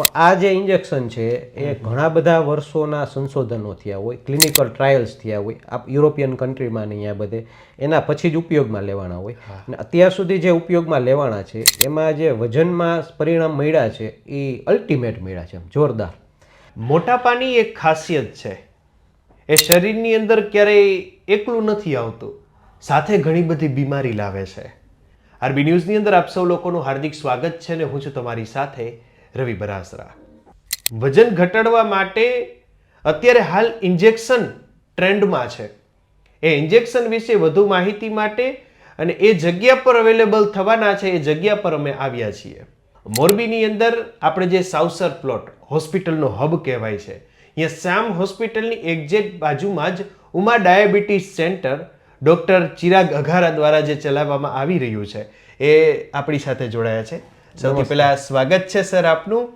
પણ આ જે ઇન્જેક્શન છે એ ઘણા બધા વર્ષોના સંશોધનો થયા હોય ક્લિનિકલ ટ્રાયલ્સ થયા હોય આપ યુરોપિયન કન્ટ્રીમાં નહીં આ બધે એના પછી જ ઉપયોગમાં લેવાના હોય. અને અત્યાર સુધી જે ઉપયોગમાં લેવાના છે એમાં જે વજનમાં પરિણામ મળ્યા છે એ અલ્ટિમેટ મળ્યા છે જોરદાર. મોટાપાની એક ખાસિયત છે એ શરીરની અંદર ક્યારેય એકલું નથી આવતું. સાથે ઘણી બધી બીમારી લાવે છે. આરબી ન્યૂઝની અંદર આપ સૌ લોકોનું હાર્દિક સ્વાગત છે ને હું છું તમારી સાથે. રવિ બરાસરા. વજન ઘટાડવા માટે અત્યારે હાલ ઇન્જેક્શન ટ્રેન્ડમાં છે. એ ઇન્જેક્શન વિશે વધુ માહિતી માટે અને એ જગ્યા પર અવેલેબલ થવાના છે, એ જગ્યા પર અમે આવ્યા છીએ. મોરબીની અંદર આપણે જે સાવસર પ્લોટ, હોસ્પિટલનો હબ કહેવાય છે. અહીંયા શ્યામ હોસ્પિટલની એક્ઝેક્ટ બાજુમાં જ Uma diabetes centre doctor Chirag Aghara દ્વારા જે ચલાવવામાં આવી રહ્યું છે, એ આપણી સાથે જોડાયા છે. સૌથી પહેલા સ્વાગત છે સર આપનું.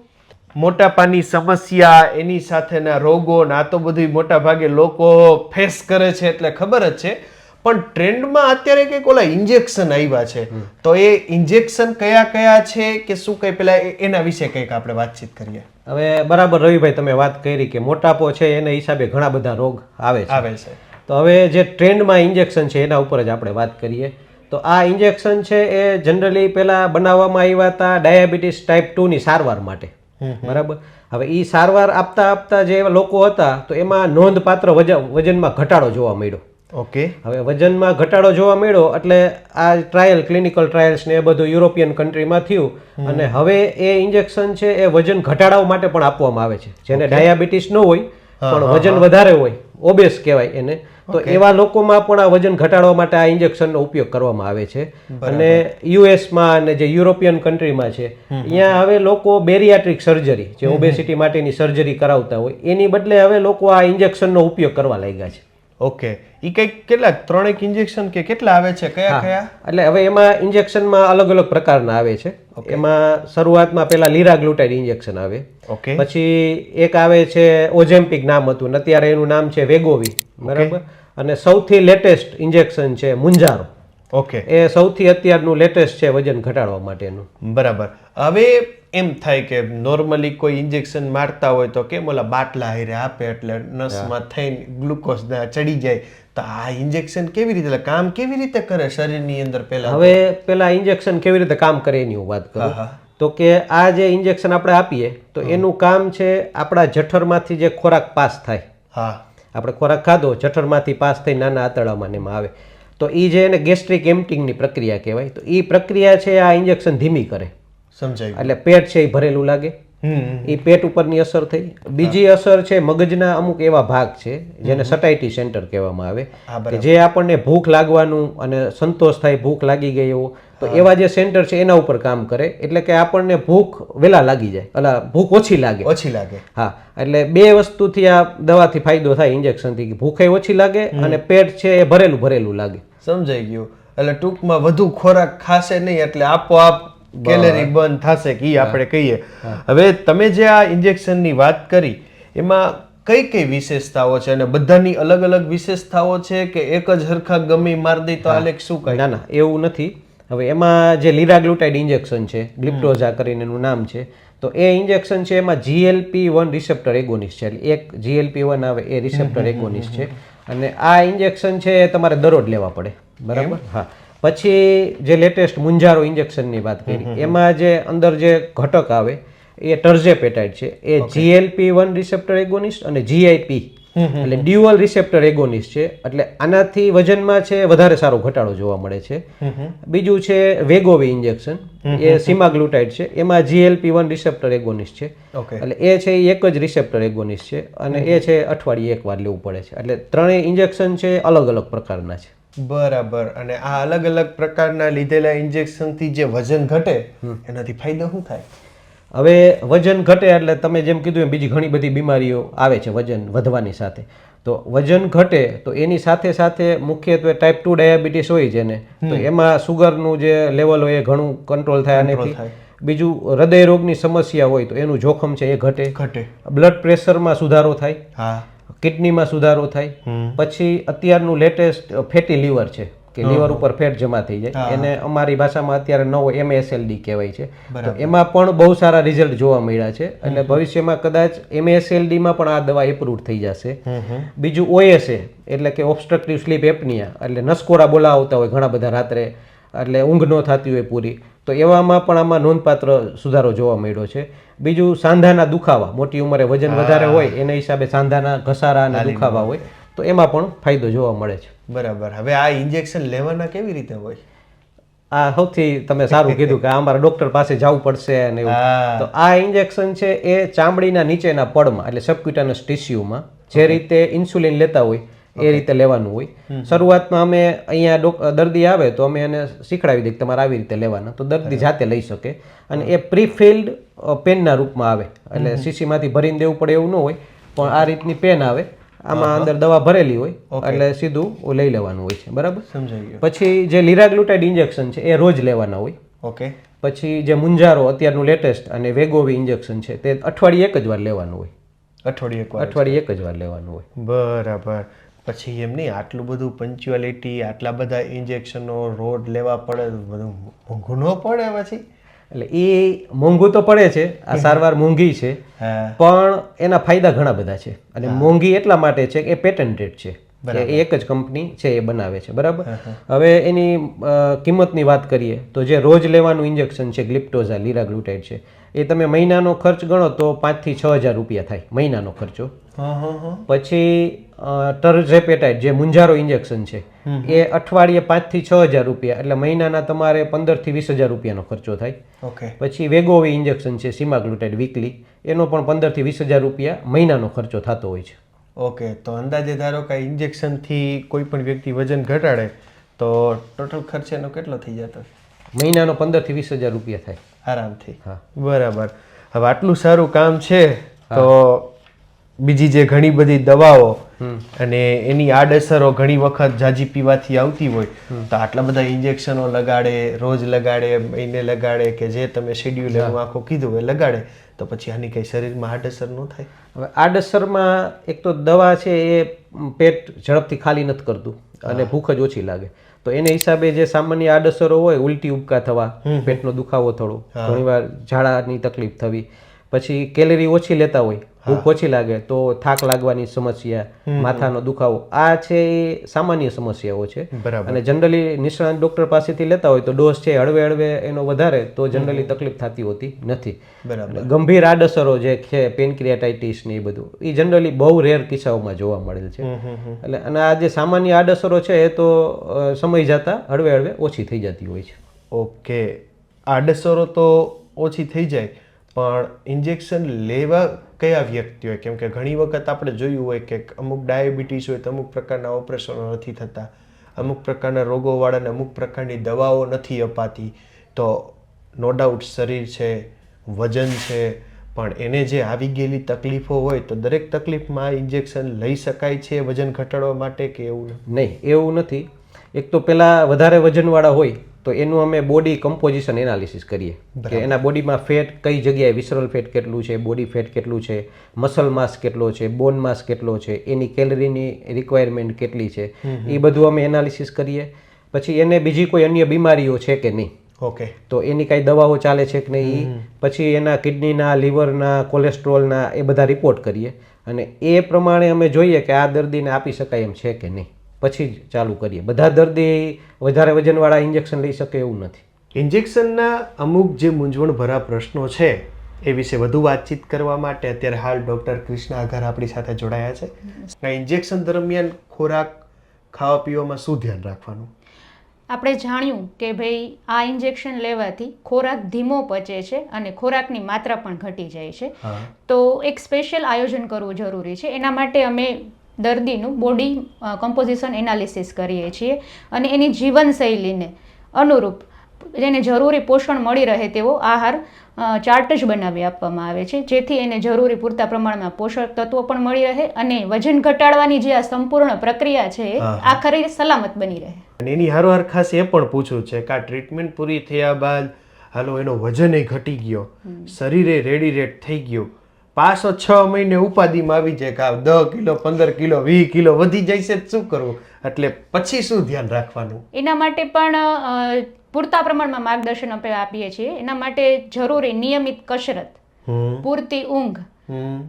મોટાપાની સમસ્યા એની સાથેના રોગો ને આ તો બધું મોટા ભાગે લોકો ફેસ કરે છે એટલે ખબર જ છે. પણ ટ્રેન્ડમાં અત્યારે કંઈક ઓલા ઇન્જેક્શન આવ્યા છે. તો એ ઇન્જેક્શન કયા કયા છે કે શું કંઈ પેલા એના વિશે કંઈક આપણે વાતચીત કરીએ? હવે બરાબર રવિભાઈ તમે વાત કરી કે મોટાપો છે એના હિસાબે ઘણા બધા રોગ આવે છે. આવે છે. તો હવે જે ટ્રેન્ડમાં ઇન્જેક્શન છે એના ઉપર જ આપણે વાત કરીએ. તો આ ઇન્જેક્શન છે એ જનરલી પહેલાં બનાવવામાં આવ્યા હતા ડાયાબિટીસ ટાઈપ ટુની સારવાર માટે. બરાબર? હવે એ સારવાર આપતા આપતા જે લોકો હતા તો એમાં નોંધપાત્ર વજન વજનમાં ઘટાડો જોવા મળ્યો. ઓકે. હવે વજનમાં ઘટાડો જોવા મળ્યો એટલે આ ટ્રાયલ ક્લિનિકલ ટ્રાયલ્સ ને એ બધું યુરોપિયન કન્ટ્રીમાં થયું. અને હવે એ ઇન્જેક્શન છે એ વજન ઘટાડવા માટે પણ આપવામાં આવે છે. જેને ડાયાબિટીસ ન હોય પણ વજન વધારે હોય ઓબેસ કહેવાય એને. તો એવા લોકોમાં પણ આ વજન ઘટાડવા માટે આ ઇન્જેક્શનનો ઉપયોગ કરવામાં આવે છે. અને યુએસમાં અને જે યુરોપિયન કન્ટ્રીમાં છે અહીંયા હવે લોકો બેરિયાટ્રિક સર્જરી જે ઓબેસિટી માટેની સર્જરી કરાવતા હોય એની બદલે હવે લોકો આ ઇન્જેક્શનનો ઉપયોગ કરવા લાગ્યા છે. ઓકે ઈ કંઈક કેટલા ત્રણેક ઇન્જેક્શન કે કેટલા આવે છે? કયા કયા? એટલે હવે એમાં ઇન્જેક્શનમાં અલગ અલગ પ્રકારના આવે છે. એમાં શરૂઆતમાં પેલા લીરાગ્લુટાઇડ ઇન્જેક્શન આવે. ઓકે પછી એક આવે છે ઓજેમ્પિક નામ હતું ને અત્યારે એનું નામ છે વેગોવી બરાબર? અને સૌથી લેટેસ્ટ ઇન્જેક્શન છે મુંજારો. ઓકે. એ સૌથી અત્યારનું લેટેસ્ટ છે વજન ઘટાડવા માટેનું. બરાબર. હવે એમ થાય કે નોર્મલી કોઈ ઇન્જેક્શન મારતા હોય તો કેમ ઓલા બાટલા હારે આપે એટલે નસમાં થઈને ગ્લુકોઝ ચડી જાય. તો આ ઇન્જેક્શન કેવી રીતે કામ કેવી રીતે કરે શરીરની અંદર પહેલા? હવે પેલા ઇન્જેક્શન કેવી રીતે કામ કરે એની હું વાત કરું. તો કે આ જે ઇન્જેક્શન આપણે આપીએ તો એનું કામ છે આપણા જઠરમાંથી જે ખોરાક પાસ થાય. હા. આપણે ખોરાક ખાધો જઠરમાંથી પાસ થઈ નાના આંતરડામાં ને એમાં આવે. તો એ જે એને ગેસ્ટ્રિક એમ્પટિંગની પ્રક્રિયા કહેવાય તો એ પ્રક્રિયા છે આ ઇન્જેક્શન ધીમી કરે. સમજાય. એટલે પેટ છે એ ભરેલું લાગે. એ પેટ ઉપરની અસર થઈ. બીજી અસર છે મગજના અમુક એવા ભાગ છે જેને સટાઇટી સેન્ટર કહેવામાં આવે. કે જે આપણને ભૂખ લાગવાનું અને સંતોષ થાય ભૂખ લાગી ગઈ એવો. તો એવા જે સેન્ટર છે એના ઉપર કામ કરે. એટલે કે આપણને ભૂખ વેલા લાગી જાય. એટલે ભૂખ ઓછી લાગે. ઓછી લાગે. હા. એટલે બે વસ્તુથી આ દવાથી ફાયદો થાય ઇન્જેક્શનથી. કે ભૂખે ઓછી લાગે અને પેટ છે એ ભરેલું ભરેલું લાગે. સમજાઈ ગયું. એટલે ટૂંકમાં વધુ ખોરાક ખાશે નહીં એટલે આપોઆપ કેલરી બર્ન થશે કે એ આપણે કહીએ. હવે તમે જે આ ઇન્જેક્શનની વાત કરી એમાં કઈ કઈ વિશેષતાઓ છે અને બધાની અલગ અલગ વિશેષતાઓ છે કે એક જ હરખા ગમી માર દઈ તો આ શું કહે ના ના એવું નથી. હવે એમાં જે લીરાગ્લુટાઇડ ઇન્જેક્શન છે ગ્લિપ્ટોઝા કરીને એનું નામ છે તો એ ઇન્જેક્શન છે એમાં જીએલપી વન રિસેપ્ટર એગોનિસ્ટ છે. એટલે એક જીએલપી વન આવે એ રિસેપ્ટર એગોનિસ્ટ છે. અને આ ઇન્જેક્શન છે એ તમારે દરરોજ લેવા પડે. બરાબર? હા. પછી જે લેટેસ્ટ મુંજારો ઇન્જેક્શનની વાત કરી એમાં જે અંદર જે ઘટક આવે એ ટર્ઝેપેટાઇડ છે. એ જીએલપી વન રિસેપ્ટર એગોનિસ્ટ અને જીઆઈપી એટલે ડ્યુઅલ રિસેપ્ટર એગોનિસ્ટ છે. એટલે આનાથી વજનમાં છે વધારે સારો ઘટાડો જોવા મળે છે. બીજું છે વેગોવી ઇન્જેક્શન એ સીમાગ્લુટાઇડ છે. એમાં જીએલપી વન રિસેપ્ટર એગોનિસ્ટ છે. એટલે એ છે એ એક જ રિસેપ્ટર એગોનિસ્ટ છે. અને એ છે અઠવાડિયે એક વાર લેવું પડે છે. એટલે ત્રણેય ઇન્જેક્શન છે અલગ અલગ પ્રકારના છે. બરાબર. અને આ અલગ અલગ પ્રકારના લીધેલા ઇન્જેક્શનથી જે વજન ઘટે એનાથી ફાયદો શું થાય? હવે વજન ઘટે એટલે તમે જેમ કીધું એમ બીજી ઘણી બધી બીમારીઓ આવે છે વજન વધવાની સાથે. તો વજન ઘટે તો એની સાથે સાથે મુખ્યત્વે ટાઈપ ટુ ડાયાબિટીસ હોય જેને તો એમાં સુગરનું જે લેવલ હોય એ ઘણું કંટ્રોલ થાય અને થાય. બીજું હૃદય રોગની સમસ્યા હોય તો એનું જોખમ છે એ ઘટે. ઘટે. બ્લડ પ્રેશરમાં સુધારો થાય. હા. કિડનીમાં સુધારો થાય. પછી અત્યારનું લેટેસ્ટ ફેટી લીવર છે કે લીવર ઉપર ફેટ જમા થઈ જાય. એને અમારી ભાષામાં અત્યારે નવો એમએસએલડી કહેવાય છે. તો એમાં પણ બહુ સારા રિઝલ્ટ જોવા મળ્યા છે. અને ભવિષ્યમાં કદાચ એમએસએલડીમાં પણ આ દવા એપ્રુવ થઈ જશે. બીજું ઓએસએ એટલે કે ઓબ્સ્ટ્રક્ટિવ સ્લીપ એપનિયા એટલે નસકોરા બોલાવતા હોય ઘણા બધા રાત્રે. એટલે ઊંઘ ન થતી હોય પૂરી. તો એવામાં પણ આમાં નોંધપાત્ર સુધારો જોવા મળ્યો છે. બીજું સાંધાના દુખાવા. મોટી ઉંમરે વજન વધારે હોય એના હિસાબે સાંધાના ઘસારા અને દુખાવા હોય તો એમાં પણ ફાયદો જોવા મળે છે. બરાબર. હવે આ ઇન્જેક્શન લેવાના કેવી રીતે હોય? આ સૌથી તમે સારું કીધું કે આ અમારા ડોક્ટર પાસે જવું પડશે અને એવું. તો આ ઇન્જેક્શન છે એ ચામડીના નીચેના પડમાં એટલે સબક્યુટાનસ ટિશ્યુમાં જે રીતે ઇન્સ્યુલિન લેતા હોય એ રીતે લેવાનું હોય. શરૂઆતમાં અમે અહીંયા દર્દી આવે તો અમે એને શીખડાવી દઈએ કે તમારે આવી રીતે લેવાના. તો દર્દી જાતે લઈ શકે. અને એ પ્રીફિલ્ડ પેનના રૂપમાં આવે. એટલે શીશીમાંથી ભરીને દેવું પડે એવું ન હોય પણ આ રીતની પેન આવે. આમાં અંદર દવા ભરેલી હોય એટલે સીધું લઈ લેવાનું હોય છે. બરાબર? સમજાઈ પછી જે લીરાગ્લુટાઇડ ઇન્જેક્શન છે એ રોજ લેવાના હોય. ઓકે. પછી જે મુંજારો અત્યારનું લેટેસ્ટ અને વેગોવી ઇન્જેક્શન છે તે અઠવાડિયે એક જ વાર લેવાનું હોય. અઠવાડિયે એક વાર અઠવાડિયે એક જ વાર લેવાનું હોય. બરાબર. પછી એમ નહીં આટલું બધું પંચ્યુઆલિટી આટલા બધા ઇન્જેક્શનો રોડ લેવા પડે બધું મોંઘું ન પડે પછી. એટલે એ મોંઘું તો પડે છે આ સારવાર મોંઘી છે પણ એના ફાયદા ઘણા બધા છે. અને મોંઘી એટલા માટે છે કે પેટન્ટેડ છે. કે એ એક જ કંપની છે એ બનાવે છે બરાબર? હવે એની કિંમતની વાત કરીએ તો જે રોજ લેવાનું ઇન્જેક્શન છે ગ્લિપ્ટોઝા લીરા ગ્લુટાઇડ છે એ તમે મહિનાનો ખર્ચ ગણો તો પાંચથી છ હજાર રૂપિયા થાય મહિનાનો ખર્ચો પછી ટર્ઝેપેટાઇડ જે મુંજારો ઇન્જેક્શન છે એ અઠવાડિયે પાંચથી છ હજાર રૂપિયા એટલે મહિનાના તમારે પંદરથી વીસ હજાર રૂપિયાનો ખર્ચો થાય. ઓકે. પછી વેગોવી ઇન્જેક્શન છે સીમાગ્લુટાઇડ વીકલી એનો પણ પંદરથી વીસ હજાર રૂપિયા મહિનાનો ખર્ચો થતો હોય છે. ઓકે તો અંદાજે ધારો કે ઇન્જેક્શનથી કોઈ પણ વ્યક્તિ વજન ઘટાડે તો ટોટલ ખર્ચ એનો કેટલો થઈ જતો? મહિનાનો પંદરથી વીસ હજાર રૂપિયા થાય. આરામથી. હા. બરાબર. હવે આટલું સારું કામ છે તો બીજી જે ઘણી બધી દવાઓ અને એની આડઅસરો ઘણી વખત જાજી પીવાથી આવતી હોય તો આટલા બધા ઇન્જેક્શનો લગાડે રોજ લગાડે મહિને લગાડે કે જે તમે શેડ્યુલ એનું આખું કીધું એ લગાડે તો પછી આની કંઈ શરીરમાં આડઅસર ન થાય? હવે આડઅસરમાં એક તો દવા છે એ પેટ ઝડપથી ખાલી નથી કરતું અને ભૂખ જ ઓછી લાગે. તો એને હિસાબે જે સામાન્ય આડઅસરો હોય ઉલટી ઉબકા થવા પેટનો દુખાવો થોડો ઘણીવાર ઝાડાની તકલીફ થવી પછી કેલેરી ઓછી લેતા હોય ભૂખ ઓછી લાગે તો થાક લાગવાની સમસ્યા માથાનો દુખાવો આ છે એ સામાન્ય સમસ્યાઓ છે. અને જનરલી નિષ્ણાત ડોક્ટર પાસેથી લેતા હોય તો ડોઝ છે હળવે હળવે એનો વધારે તો જનરલી તકલીફ થતી હોતી નથી. ગંભીર આડઅસરો જે છે પેનક્રિયાટાઇટિસ ને એ બધું એ જનરલી બહુ રેર કિસ્સાઓમાં જોવા મળેલ છે. એટલે અને આ જે સામાન્ય આડઅસરો છે એ તો સમય જતા હળવે હળવે ઓછી થઈ જતી હોય છે. ઓકે. આડઅસરો તો ઓછી થઈ જાય પણ ઇન્જેક્શન લેવા કયા વ્યક્તિ હોય? કેમ કે ઘણી વખત આપણે જોયું હોય કે અમુક ડાયાબિટીસ હોય તો અમુક પ્રકારના ઓપરેશનો નથી થતા. અમુક પ્રકારના રોગોવાળાને અમુક પ્રકારની દવાઓ નથી અપાતી. તો નો ડાઉટ શરીર છે, વજન છે, પણ એને જે આવી ગયેલી તકલીફો હોય તો દરેક તકલીફમાં ઇન્જેક્શન લઈ શકાય છે વજન ઘટાડવા માટે કે એવું નહીં, એવું નથી. એક તો પહેલાં વધારે વજનવાળા હોય તો એનું અમે બોડી કમ્પોઝિશન એનાલિસિસ કરીએ. કે એના બોડીમાં ફેટ કઈ જગ્યાએ વિસરલ ફેટ કેટલું છે બોડી ફેટ કેટલું છે મસલ માસ કેટલો છે બોન માસ કેટલો છે એની કેલરીની રિક્વાયરમેન્ટ કેટલી છે એ બધું અમે એનાલિસિસ કરીએ. પછી એને બીજી કોઈ અન્ય બીમારીઓ છે કે નહીં? ઓકે તો એની કાંઈ દવાઓ ચાલે છે કે નહીં? પછી એના કિડનીના લીવરના કોલેસ્ટ્રોલના એ બધા રિપોર્ટ કરીએ. અને એ પ્રમાણે અમે જોઈએ કે આ દર્દીને આપી શકાય એમ છે કે નહીં. પછી જ ચાલુ કરીએ. બધા દર્દી વધારે વજનવાળા ઇન્જેક્શન લઈ શકે એવું નથી. ઇન્જેક્શનના અમુક જે મૂંઝવણભરા પ્રશ્નો છે એ વિશે વધુ વાતચીત કરવા માટે અત્યારે હાલ ડૉક્ટર કૃષ્ણ આઘાર આપણી સાથે જોડાયા છે. આ ઇન્જેક્શન દરમિયાન ખોરાક ખાવા પીવામાં શું ધ્યાન રાખવાનું? આપણે જાણ્યું કે ભાઈ આ ઇન્જેક્શન લેવાથી ખોરાક ધીમો પચે છે અને ખોરાકની માત્રા પણ ઘટી જાય છે. તો એક સ્પેશિયલ આયોજન કરવું જરૂરી છે. એના માટે અમે દર્દીનું બોડી કમ્પોઝિશન એનાલિસિસ કરીએ છીએ અને એની જીવનશૈલીને અનુરૂપ જેને જરૂરી પોષણ મળી રહે તેવો આહાર ચાર્ટ જ બનાવી આપવામાં આવે છે. જેથી એને જરૂરી પૂરતા પ્રમાણમાં પોષક તત્વો પણ મળી રહે અને વજન ઘટાડવાની જે આ સંપૂર્ણ પ્રક્રિયા છે. આખરે સલામત બની રહે. અને એની હારોહાર ખાસ એ પણ પૂછવું છે કે આ ટ્રીટમેન્ટ પૂરી થયા બાદ હાલો એનો વજન ઘટી ગયો શરીરે રેડી રેડ થઈ ગયું પાછો છ મહિને ઉપાધિમાં આવી જાય કે દસ કિલો પંદર કિલો વીસ કિલો વધી જાય છે શું કરવું? એટલે પછી શું ધ્યાન રાખવાનું? એના માટે પણ પૂરતા પ્રમાણમાં માર્ગદર્શન આપણે આપીએ છીએ. એના માટે જરૂરી નિયમિત કસરત પૂરતી ઊંઘ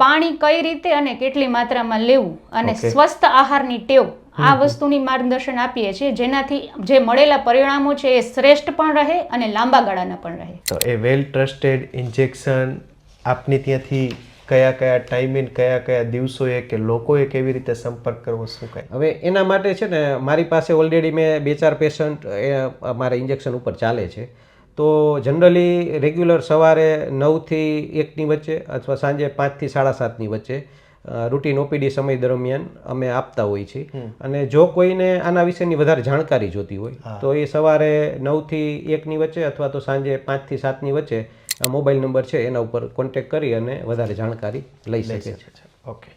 પાણી કઈ રીતે અને કેટલી માત્રામાં લેવું અને સ્વસ્થ આહારની ટેવ આ વસ્તુની માર્ગદર્શન આપીએ છીએ. જેનાથી જે મળેલા પરિણામો છે એ શ્રેષ્ઠ પણ રહે અને લાંબા ગાળાના પણ રહે. તો એ વેલ ટ્રસ્ટેડ ઇન્જેક્શન આપની ત્યાંથી કયા કયા ટાઈમે કયા કયા દિવસોએ કે લોકોએ કેવી રીતે સંપર્ક કરવો શું કાંઈ? હવે એના માટે છે ને મારી પાસે ઓલરેડી મેં બે ચાર પેશન્ટ એ મારા ઇન્જેક્શન ઉપર ચાલે છે. તો જનરલી રેગ્યુલર સવારે નવથી એકની વચ્ચે અથવા સાંજે પાંચથી સાડા સાતની વચ્ચે રૂટીન ઓપીડી સમય દરમિયાન અમે આપતા હોઈએ છીએ. અને જો કોઈને આના વિશેની વધારે જાણકારી જોતી હોય તો એ સવારે નવથી એકની વચ્ચે અથવા તો સાંજે પાંચથી સાતની વચ્ચે આ મોબાઈલ નંબર છે એના ઉપર કોન્ટેક્ટ કરી અને વધારે જાણકારી લઈ શકે છે. ઓકે